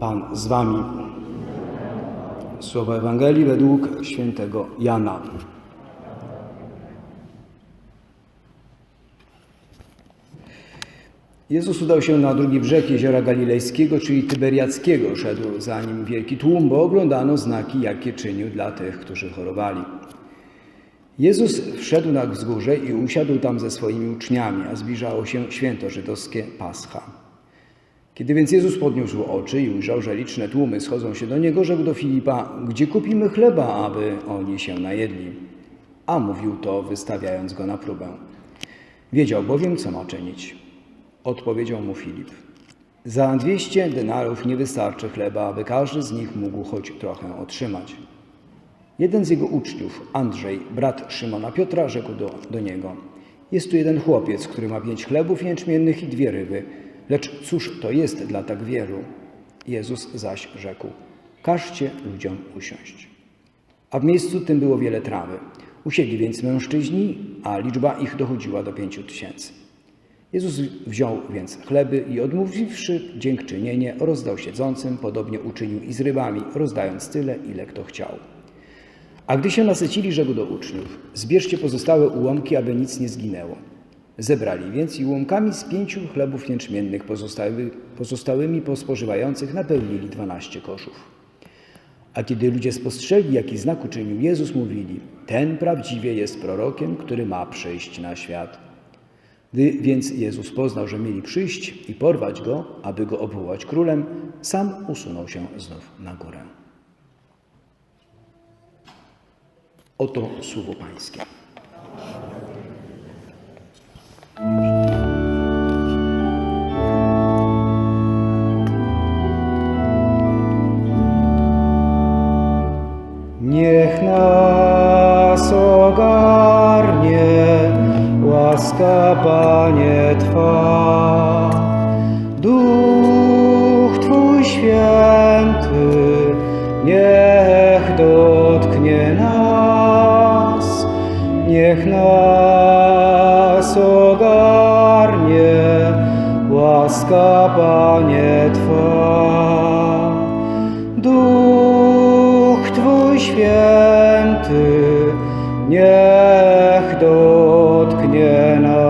Pan z wami. Słowa Ewangelii według świętego Jana. Jezus udał się na drugi brzeg jeziora galilejskiego, czyli tyberiackiego. Szedł za nim wielki tłum, bo oglądano znaki, jakie czynił dla tych, którzy chorowali. Jezus wszedł na wzgórze i usiadł tam ze swoimi uczniami, a zbliżało się święto żydowskie Pascha. Kiedy więc Jezus podniósł oczy i ujrzał, że liczne tłumy schodzą się do Niego, rzekł do Filipa, gdzie kupimy chleba, aby oni się najedli? A mówił to, wystawiając go na próbę. Wiedział bowiem, co ma czynić. Odpowiedział mu Filip. Za dwieście denarów nie wystarczy chleba, aby każdy z nich mógł choć trochę otrzymać. Jeden z jego uczniów, Andrzej, brat Szymona Piotra, rzekł do, do niego: Jest tu jeden chłopiec, który ma pięć chlebów jęczmiennych i dwie ryby, lecz cóż to jest dla tak wielu? Jezus zaś rzekł: Każcie ludziom usiąść. A w miejscu tym było wiele trawy. Usiedli więc mężczyźni, a liczba ich dochodziła do pięciu tysięcy. Jezus wziął więc chleby i odmówiwszy dziękczynienie, rozdał siedzącym, podobnie uczynił i z rybami, rozdając tyle, ile kto chciał. A gdy się nasycili, rzekł do uczniów: Zbierzcie pozostałe ułomki, aby nic nie zginęło. Zebrali więc i ułomkami z pięciu chlebów jęczmiennych pozostały, pozostałymi po spożywających napełnili dwanaście koszów. A kiedy ludzie spostrzegli, jaki znak uczynił Jezus, mówili: Ten prawdziwie jest prorokiem, który ma przyjść na świat. Gdy więc Jezus poznał, że mieli przyjść i porwać go, aby go obwołać królem, sam usunął się znów na górę. Oto słowo Pańskie. Niech nas ogarnie łaska, Panie Twa. Łaska, Panie Twa. Duch Twój święty niech dotknie nas.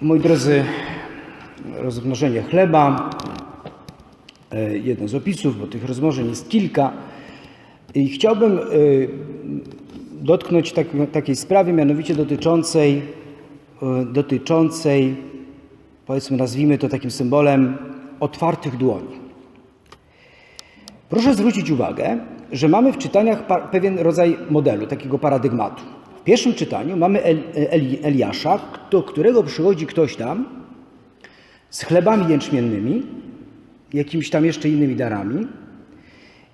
Moi drodzy, rozmnożenie chleba, e, jeden z opisów, bo tych rozmnożeń jest kilka. I chciałbym e, dotknąć tak, takiej sprawy, mianowicie dotyczącej, e, dotyczącej, powiedzmy, nazwijmy to takim symbolem otwartych dłoni. Proszę zwrócić uwagę, że mamy w czytaniach pewien rodzaj modelu, takiego paradygmatu. W pierwszym czytaniu mamy El, Eli, Eliasza, do którego przychodzi ktoś tam z chlebami jęczmiennymi, jakimiś tam jeszcze innymi darami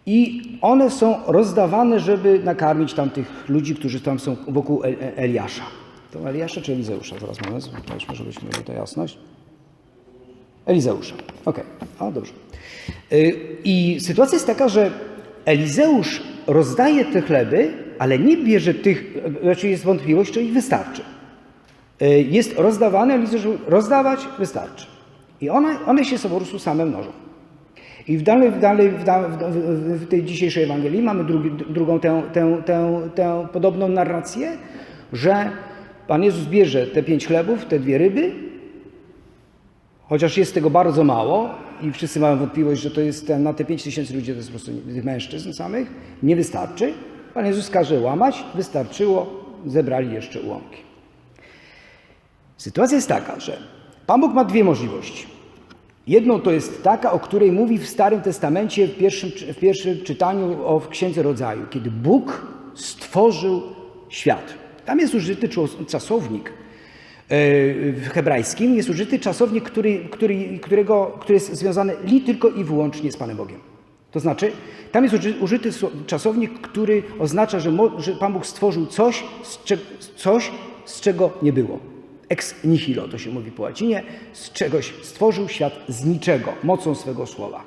i one są rozdawane, żeby nakarmić tam tych ludzi, którzy tam są wokół El, Eliasza. To Eliasza czy Elizeusza? Zaraz moment, żebyśmy mieli to jasność. Elizeusza. Okej, o dobrze. Y, I sytuacja jest taka, że Elizeusz rozdaje te chleby, ale nie bierze tych, znaczy jest wątpliwość, czy ich wystarczy. Y, Jest rozdawane, Elizeusz rozdawać wystarczy. I one, one się po prostu same mnożą. I w, dalej, w, dalej, w, w, w, tej dzisiejszej Ewangelii mamy drugi, drugą tę, tę, tę, tę podobną narrację, że Pan Jezus bierze te pięć chlebów, te dwie ryby, Chociaż jest tego bardzo mało i wszyscy mają wątpliwość, że to jest ten, na te 5 tysięcy ludzi, to jest po prostu tych mężczyzn samych, nie wystarczy. Pan Jezus każe łamać, wystarczyło, zebrali jeszcze ułamki. Sytuacja jest taka, że Pan Bóg ma dwie możliwości. Jedną to jest taka, o której mówi w Starym Testamencie w pierwszym, w pierwszym czytaniu o w Księdze Rodzaju, kiedy Bóg stworzył świat. Tam jest użyty czas- czasownik, w hebrajskim jest użyty czasownik, który, który, którego, który jest związany li tylko i wyłącznie z Panem Bogiem. To znaczy, tam jest uży- użyty czasownik, który oznacza, że, Pan Bóg stworzył coś z, cze, coś, z czego nie było. Ex nihilo, to się mówi po łacinie, z czegoś stworzył świat z niczego, mocą swego słowa.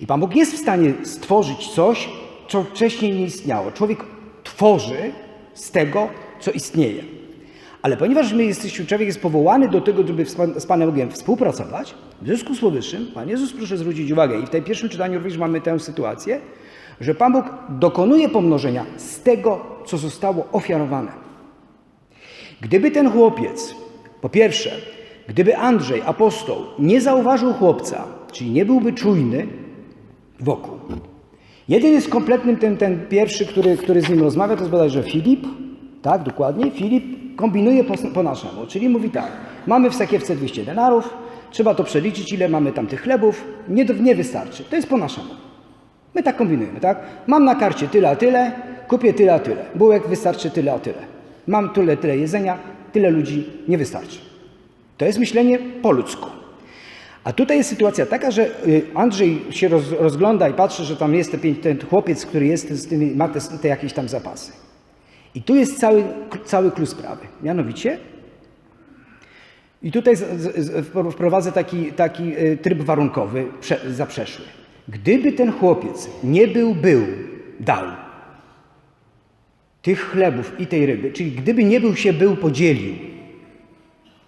I Pan Bóg jest w stanie stworzyć coś, co wcześniej nie istniało. Człowiek tworzy z tego, co istnieje. Ale ponieważ my jesteśmy, człowiek jest powołany do tego, żeby z Pan- z Panem Bogiem współpracować, w związku z powyższym Pan Jezus, proszę zwrócić uwagę, i w tym pierwszym czytaniu również mamy tę sytuację, że Pan Bóg dokonuje pomnożenia z tego, co zostało ofiarowane. Gdyby ten chłopiec, po pierwsze, gdyby Andrzej, apostoł, nie zauważył chłopca, czyli nie byłby czujny wokół. Jeden jest kompletnym ten, ten pierwszy, który, który z nim rozmawia, to jest bodajże Filip, tak, dokładnie. Filip kombinuje po, po naszemu, czyli mówi tak, mamy w sakiewce 200 denarów, trzeba to przeliczyć, ile mamy tam tych chlebów, nie, nie wystarczy, to jest po naszemu. My tak kombinujemy, tak? Mam na karcie tyle a tyle, kupię tyle a tyle. Bułek wystarczy tyle a tyle. Mam tyle, tyle jedzenia, tyle ludzi nie wystarczy. To jest myślenie po ludzku. A tutaj jest sytuacja taka, że y, Andrzej się roz, rozgląda i patrzy, że tam jest ten, chłopiec, który jest tymi, ma te, te jakieś tam zapasy. I tu jest cały, cały klucz sprawy. Mianowicie, i tutaj wprowadzę taki, taki y, tryb warunkowy prze, zaprzeszły. Gdyby ten chłopiec nie był, był, dał tych chlebów i tej ryby, czyli gdyby nie był się był, podzielił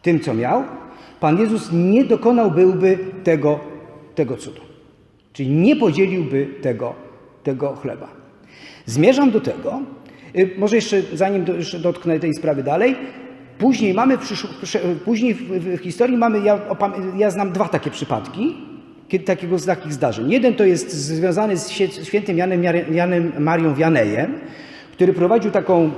tym, co miał, Pan Jezus nie dokonał byłby tego, tego cudu. Czyli nie podzieliłby tego, tego chleba. Zmierzam do tego, y, może jeszcze zanim do, jeszcze dotknę tej sprawy dalej, później mamy, później w, historii mamy, ja, ja znam dwa takie przypadki, kiedy, takiego, z takich zdarzeń. Jeden to jest związany z świętym Janem, Janem Marią Wianejem, który prowadził taką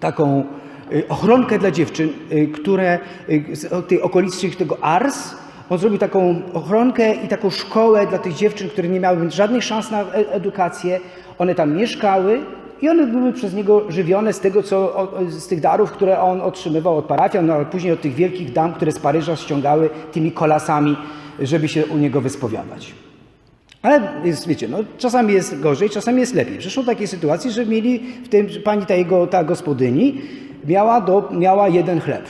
taką y, ochronkę dla dziewczyn, y, które y, z tej okolicy tego Ars, on zrobił taką ochronkę i taką szkołę dla tych dziewczyn, które nie miały żadnych szans na e- edukację. One tam mieszkały i one były przez niego żywione z tego, co, z tych darów, które on otrzymywał od parafian, no, ale później od tych wielkich dam, które z Paryża ściągały tymi kolasami, żeby się u niego wyspowiadać. Ale jest, wiecie, no, czasami jest gorzej, czasami jest lepiej. Przyszło takie sytuacje, że mieli w tym, pani ta jego, ta gospodyni miała, do, miała jeden chleb.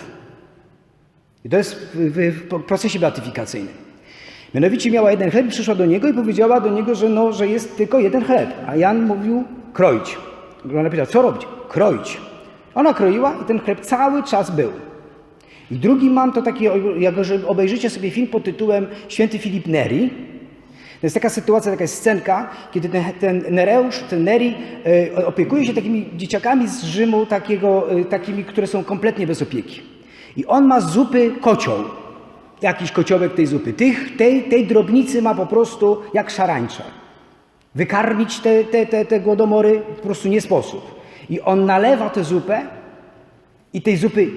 I to jest w, w, w procesie beatyfikacyjnym. Mianowicie miała jeden chleb, przyszła do niego i powiedziała do niego, że, no, że jest tylko jeden chleb. A Jan mówił kroić. Ona powiedziała, co robić? Kroić. Ona kroiła i ten chleb cały czas był. I drugi mam to taki, jak obejrzycie sobie film pod tytułem Święty Filip Neri. To jest taka sytuacja, taka scenka, kiedy ten, ten Nereusz, ten Neri e, opiekuje się takimi dzieciakami z Rzymu, takiego, e, takimi, które są kompletnie bez opieki. I on ma zupy kocioł, jakiś kociołek tej zupy. Tych, tej, tej drobnicy ma po prostu jak szarańcza. Wykarmić te, te, te, te głodomory po prostu nie sposób. I on nalewa tę zupę i tej zupy,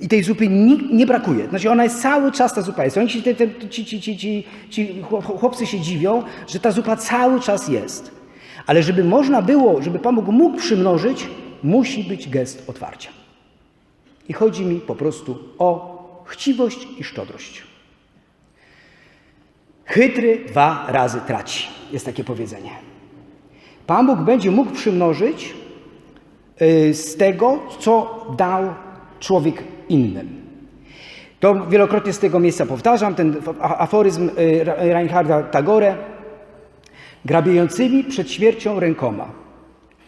i tej zupy nie, nie brakuje. Znaczy ona jest cały czas ta zupa jest. Oni ci, te, te, ci, ci, ci, ci, ci chłop- chłopcy się dziwią, że ta zupa cały czas jest. Ale żeby można było, żeby Pan Bóg mógł przymnożyć, musi być gest otwarcia. I chodzi mi po prostu o chciwość i szczodrość. Chytry dwa razy traci. Jest takie powiedzenie. Pan Bóg będzie mógł przymnożyć y, z tego, co dał człowiek innym. To wielokrotnie z tego miejsca powtarzam, ten aforyzm y, Ra- Reinharda Tagore. Grabiejącymi przed śmiercią rękoma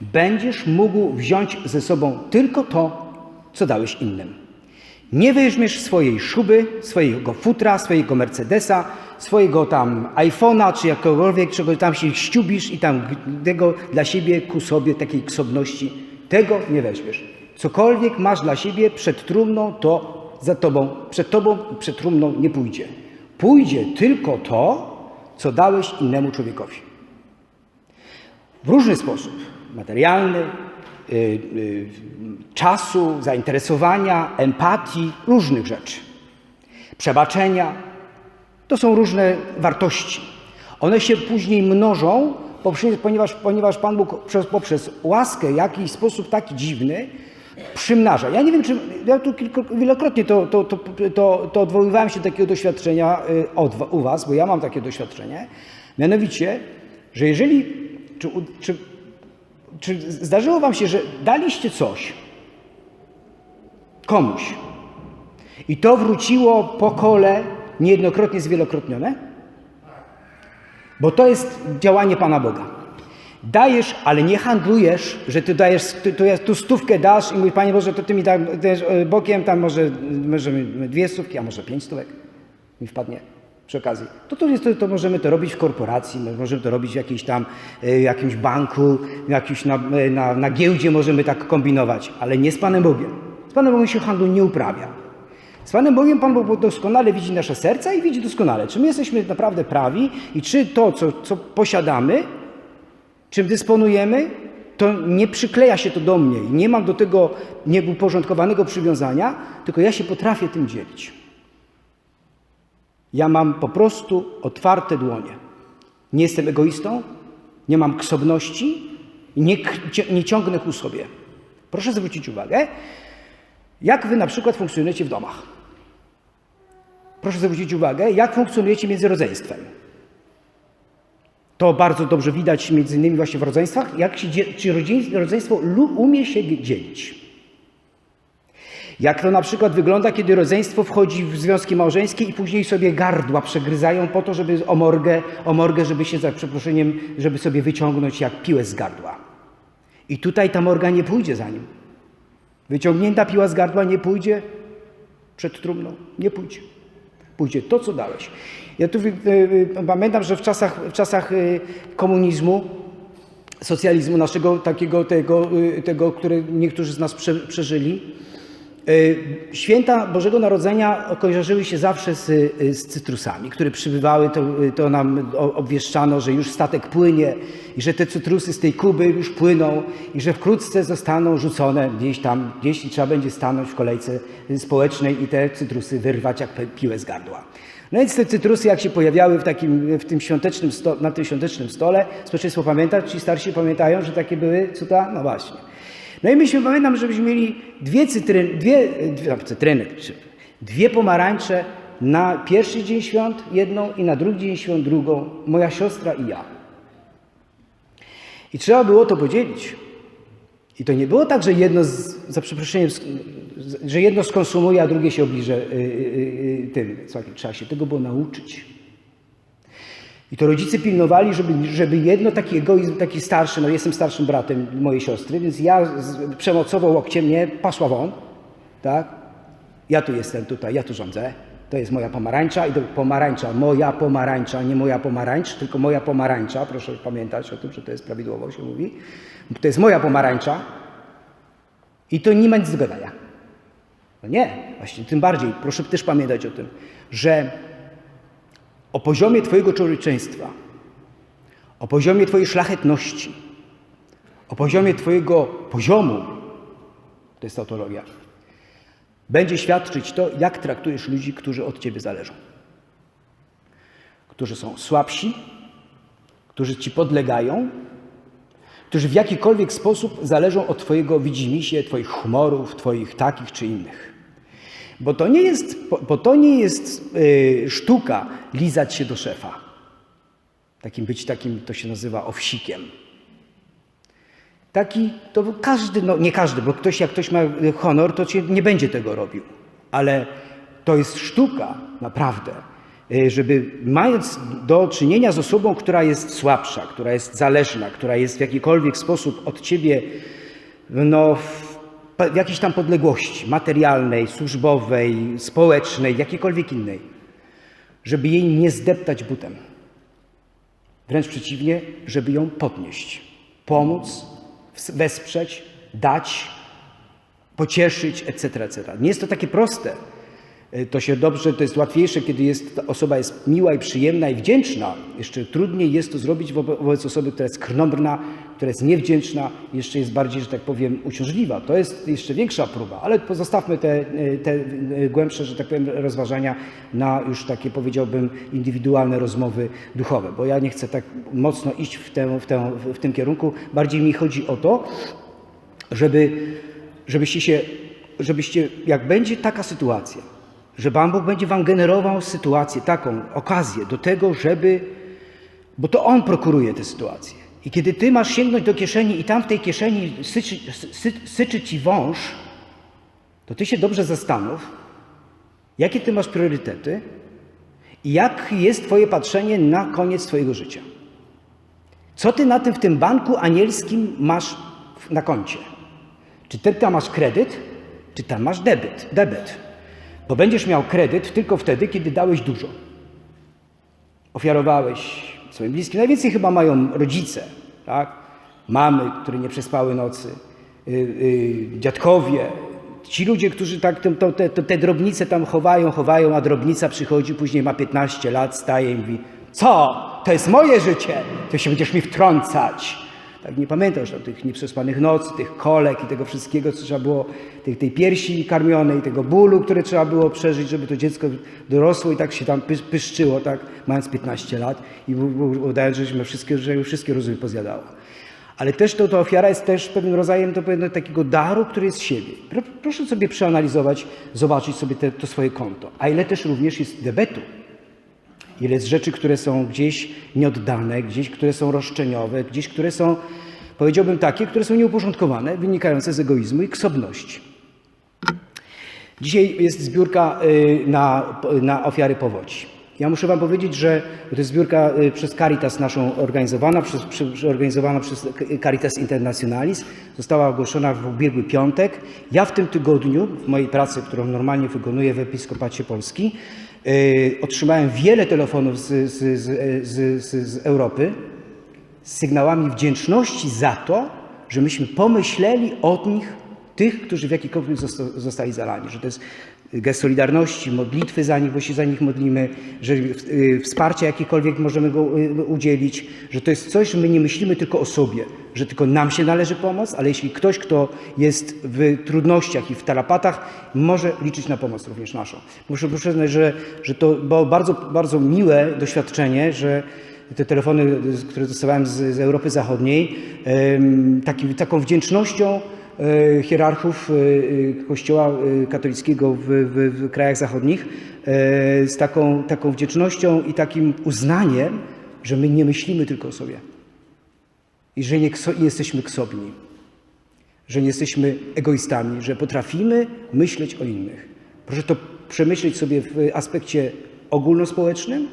będziesz mógł wziąć ze sobą tylko to, co dałeś innym. Nie weźmiesz swojej szuby, swojego futra, swojego Mercedesa, swojego tam iPhone'a, czy jakiegokolwiek, czego tam się ściubisz i tam tego dla siebie ku sobie takiej ksobności. Tego nie weźmiesz. Cokolwiek masz dla siebie przed trumną, to za tobą, przed tobą, przed trumną nie pójdzie. Pójdzie tylko to, co dałeś innemu człowiekowi w różny sposób materialny, y, y, czasu, zainteresowania, empatii, różnych rzeczy. Przebaczenia to są różne wartości. One się później mnożą, poprzez- ponieważ, ponieważ Pan Bóg przez, poprzez łaskę jakiś sposób taki dziwny przymnaża. Ja nie wiem, czy ja tu kilku, wielokrotnie to, to, to, to, to odwoływałem się do takiego doświadczenia y, od, u Was, bo ja mam takie doświadczenie. Mianowicie, że jeżeli, czy, czy, czy zdarzyło Wam się, że daliście coś komuś i to wróciło po kole niejednokrotnie zwielokrotnione? Bo to jest działanie Pana Boga. Dajesz, ale nie handlujesz, że ty dajesz, ty, tu, tu stówkę dasz i mówisz, Panie Boże, to ty mi tak e, bokiem, tam może, może dwie stówki, a może pięć stówek mi wpadnie przy okazji. To, to, jest, to, to możemy to robić w korporacji, możemy to robić w jakiejś tam, e, jakimś banku, jakimś na, e, na, na giełdzie możemy tak kombinować, ale nie z Panem Bogiem. Z Panem Bogiem się handlu nie uprawia. Z Panem Bogiem Pan Bóg doskonale widzi nasze serca i widzi doskonale, czy my jesteśmy naprawdę prawi i czy to, co, co posiadamy, czym dysponujemy, to nie przykleja się to do mnie i nie mam do tego nieuporządkowanego przywiązania, tylko ja się potrafię tym dzielić. Ja mam po prostu otwarte dłonie. Nie jestem egoistą, nie mam ksobności i nie, nie ciągnę ku sobie. Proszę zwrócić uwagę, jak wy na przykład funkcjonujecie w domach. Proszę zwrócić uwagę, jak funkcjonujecie między rodzeństwem. To bardzo dobrze widać między innymi właśnie w rodzeństwach, jak się, czy rodzeństwo umie się dzielić. Jak to na przykład wygląda, kiedy rodzeństwo wchodzi w związki małżeńskie i później sobie gardła przegryzają po to, żeby o morgę, o morgę żeby się za przeproszeniem, żeby sobie wyciągnąć jak piłę z gardła. I tutaj ta morga nie pójdzie za nim. Wyciągnięta piła z gardła nie pójdzie przed trumną. Nie pójdzie. Pójdzie to, co dałeś. Ja tu y, y, pamiętam, że w czasach, w czasach y, komunizmu, socjalizmu naszego takiego, tego, tego który niektórzy z nas prze, przeżyli, Święta Bożego Narodzenia kojarzyły się zawsze z, z cytrusami, które przybywały, to, to, nam obwieszczano, że już statek płynie i że te cytrusy z tej Kuby już płyną i że wkrótce zostaną rzucone gdzieś tam, gdzieś trzeba będzie stanąć w kolejce społecznej i te cytrusy wyrwać jak piłę z gardła. No więc te cytrusy, jak się pojawiały w, takim, w tym świątecznym sto, na tym świątecznym stole, społeczeństwo pamięta, ci starsi pamiętają, że takie były cuda? No właśnie. No i myśmy, pamiętam, żebyśmy mieli dwie cytryny, dwie, dwie cytryny, dwie pomarańcze na pierwszy dzień świąt jedną i na drugi dzień świąt drugą, moja siostra i ja. I trzeba było to podzielić. I to nie było tak, że jedno, z, za przeproszeniem, że jedno skonsumuje, a drugie się obliże yy, yy, tym. Trzeba się tego było nauczyć. I to rodzice pilnowali, żeby, żeby jedno taki egoizm, taki starszy, no jestem starszym bratem mojej siostry, więc ja przemocowo łokciem mnie, pasła won, tak? Ja tu jestem tutaj, ja tu rządzę. To jest moja pomarańcza i to pomarańcza, moja pomarańcza, nie moja pomarańcz, tylko moja pomarańcza. Proszę pamiętać o tym, że to jest prawidłowo się mówi. To jest moja pomarańcza i to nie ma nic do gadania. No nie, właśnie tym bardziej, proszę też pamiętać o tym, że o poziomie Twojego człowieczeństwa, o poziomie Twojej szlachetności, o poziomie Twojego poziomu, to jest tautologia, będzie świadczyć to, jak traktujesz ludzi, którzy od Ciebie zależą. Którzy są słabsi, którzy Ci podlegają, którzy w jakikolwiek sposób zależą od Twojego widzimisię, Twoich humorów, Twoich takich czy innych. Bo to nie jest, bo to nie jest yy, sztuka lizać się do szefa. Takim być takim, to się nazywa owsikiem. Taki, to każdy, no nie każdy, bo ktoś, jak ktoś ma honor, to nie będzie tego robił. Ale to jest sztuka, naprawdę, y, żeby mając do czynienia z osobą, która jest słabsza, która jest zależna, która jest w jakikolwiek sposób od ciebie, no, w jakiejś tam podległości materialnej, służbowej, społecznej, jakiejkolwiek innej, żeby jej nie zdeptać butem. Wręcz przeciwnie, żeby ją podnieść, pomóc, wesprzeć, dać, pocieszyć, etc., etc. Nie jest to takie proste. E, to się dobrze, to jest łatwiejsze, kiedy jest, osoba jest miła i przyjemna i wdzięczna. Jeszcze trudniej jest to zrobić wobec osoby, która jest krnąbrna, która jest niewdzięczna, jeszcze jest bardziej, że tak powiem, uciążliwa. To jest jeszcze większa próba, ale pozostawmy te, e, te e, głębsze, że tak powiem, rozważania na już takie, powiedziałbym, indywidualne rozmowy duchowe, bo ja nie chcę tak mocno iść w, w, w tym kierunku. Bardziej mi chodzi o to, żeby, żebyście się, żebyście, jak będzie taka sytuacja, że Pan Bóg będzie wam generował sytuację, taką okazję do tego, żeby, bo to On prokuruje tę sytuację. I kiedy ty masz sięgnąć do kieszeni i tam w tej kieszeni syczy, sy, syczy ci wąż, to ty się dobrze zastanów, jakie ty masz priorytety i jak jest twoje patrzenie na koniec twojego życia. Co ty na tym w tym banku anielskim masz na koncie? Czy ty tam masz kredyt, czy tam masz debet? debet? Bo będziesz miał kredyt tylko wtedy, kiedy dałeś dużo. Ofiarowałeś swoim bliskim. Najwięcej chyba mają rodzice, tak? Mamy, które nie przespały nocy, yy, yy, dziadkowie. Ci ludzie, którzy tak te, te, te drobnice tam chowają, chowają, a drobnica przychodzi, później ma 15 lat, staje i mówi co? To jest moje życie, to się będziesz mi wtrącać. Tak nie pamiętasz o tych nieprzespanych nocy, tych kolek i tego wszystkiego, co trzeba było, tej, tej piersi karmionej, tego bólu, które trzeba było przeżyć, żeby to dziecko dorosło i tak się tam pys- pyszczyło, tak, mając 15 lat i udając, że wszystkie, że już wszystkie rozumy pozjadało. Ale też to, ta ofiara jest też pewnym rodzajem to pewnego takiego daru, który jest siebie. Pro, proszę sobie przeanalizować, zobaczyć sobie te, to swoje konto. A ile też również jest debetu. Ile jest rzeczy, które są gdzieś nieoddane, gdzieś, które są roszczeniowe, gdzieś, które są, powiedziałbym, takie, które są nieuporządkowane, wynikające z egoizmu i ksobności. Dzisiaj jest zbiórka y, na, na ofiary powodzi. Ja muszę Wam powiedzieć, że to jest zbiórka y, przez Caritas naszą organizowana, przez, przy, organizowana przez Caritas Internationalis. Została ogłoszona w ubiegły piątek. Ja w tym tygodniu, w mojej pracy, którą normalnie wykonuję w Episkopacie Polski, otrzymałem wiele telefonów z, z, z, z, z, Europy z sygnałami wdzięczności za to, że myśmy pomyśleli o nich, tych, którzy w jakikolwiek zosta- zostali zalani, że to jest gest solidarności, modlitwy za nich, bo się za nich modlimy, że y, wsparcia jakiekolwiek możemy go y, udzielić, że to jest coś, że my nie myślimy tylko o sobie, że tylko nam się należy pomoc, ale jeśli ktoś, kto jest w trudnościach i w tarapatach, może liczyć na pomoc również naszą. Muszę przyznać, że, że to było bardzo, bardzo miłe doświadczenie, że te telefony, które dostawałem z, z Europy Zachodniej, taką wdzięcznością hierarchów e, e, Kościoła e, katolickiego w, w, w krajach zachodnich, e, z taką, taką wdzięcznością i takim uznaniem, że my nie myślimy tylko o sobie i że nie, nie jesteśmy ksobni, że nie jesteśmy egoistami, że potrafimy myśleć o innych. Proszę to przemyśleć sobie w aspekcie ogólnospołecznym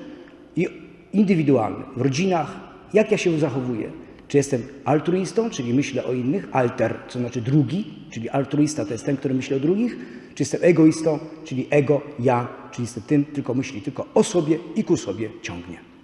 i indywidualnym, w rodzinach, jak ja się zachowuję. Czy jestem altruistą, czyli myślę o innych, alter, co znaczy drugi, czyli altruista to jest ten, który myśli o drugich, czy jestem egoistą, czyli ego, ja, czyli jestem tym, tylko myśli tylko o sobie i ku sobie ciągnie.